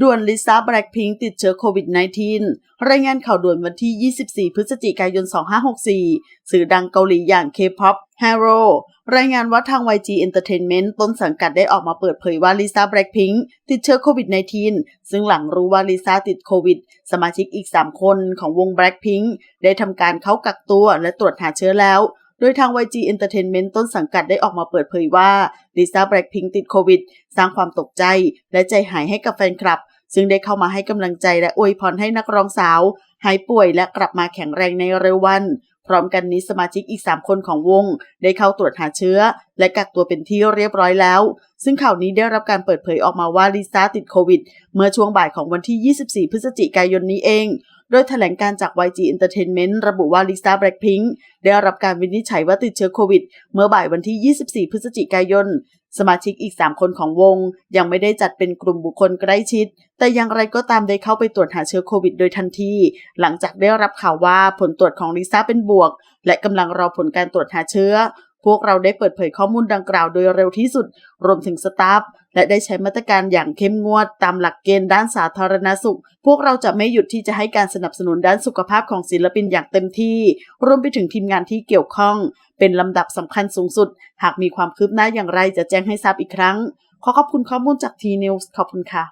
ด่วนลิซ่าแบล็คพิงติดเชื้อโควิด -19 รายงานข่าวด่วนวันที่ 24 พฤศจิกายน 2564 สื่อดังเกาหลีอย่าง K-pop Hero รายงานว่าทาง YG Entertainment ต้นสังกัดได้ออกมาเปิดเผยว่าลิซ่าแบล็คพิงติดเชื้อโควิด -19 ซึ่งหลังรู้ว่าลิซ่าติดโควิด สมาชิกอีก 3 คนของวง Blackpink ได้ทำการเข้ากักตัวและตรวจหาเชื้อแล้ว โดยทาง YG Entertainment ต้นสังกัดได้ออกมาเปิดเผยว่าลิซ่าแบล็คพิงติดโควิด สร้างความตกใจและใจหายให้กับแฟนคลับ ซึ่งได้เข้ามาให้กำลังใจและอวยพรให้นักร้องสาว หายป่วยและกลับมาแข็งแรงในเร็ววัน พร้อมกันนี้สมาชิกอีก 3 คนของวง ได้เข้าตรวจหาเชื้อ และกักตัวเป็นที่เรียบร้อยแล้ว ซึ่งข่าวนี้ได้รับการเปิดเผยออกมาว่าลิซ่าติดโควิด เมื่อช่วงบ่ายของวันที่ 24 พฤศจิกายนนี้เอง โดยแถลงการจาก YG Entertainment ระบุว่าลิซ่าแบล็คพิงค์ได้รับการวินิจฉัยว่าติดเชื้อโควิด เมื่อบ่ายวันที่ 24 พฤศจิกายน สมาชิกอีก 3 คนของวง ยังไม่ได้จัดเป็นกลุ่มบุคคลใกล้ชิด แต่อย่างไรก็ตามได้เข้าไปตรวจหาเชื้อโควิดโดยทันที หลังจากได้รับข่าวว่าผลตรวจของลิซ่าเป็นบวก และกำลังรอผลการตรวจหาเชื้อ พวกเราได้เปิดเผยข้อมูลดังกล่าวโดยเร็วที่สุด รวมถึงสตาฟ และได้ใช้มาตรการอย่างเข้มงวดตามหลักเกณฑ์ด้านสาธารณสุข พวกเราจะไม่หยุดที่จะให้การสนับสนุนด้านสุขภาพของศิลปินอย่างเต็มที่ รวมไปถึงทีมงานที่เกี่ยวข้อง เป็นลำดับสำคัญสูงสุด หากมีความคืบหน้าอย่างไรจะแจ้งให้ทราบอีกครั้ง ขอขอบคุณข้อมูลจากทีนิวส์ขอบคุณค่ะ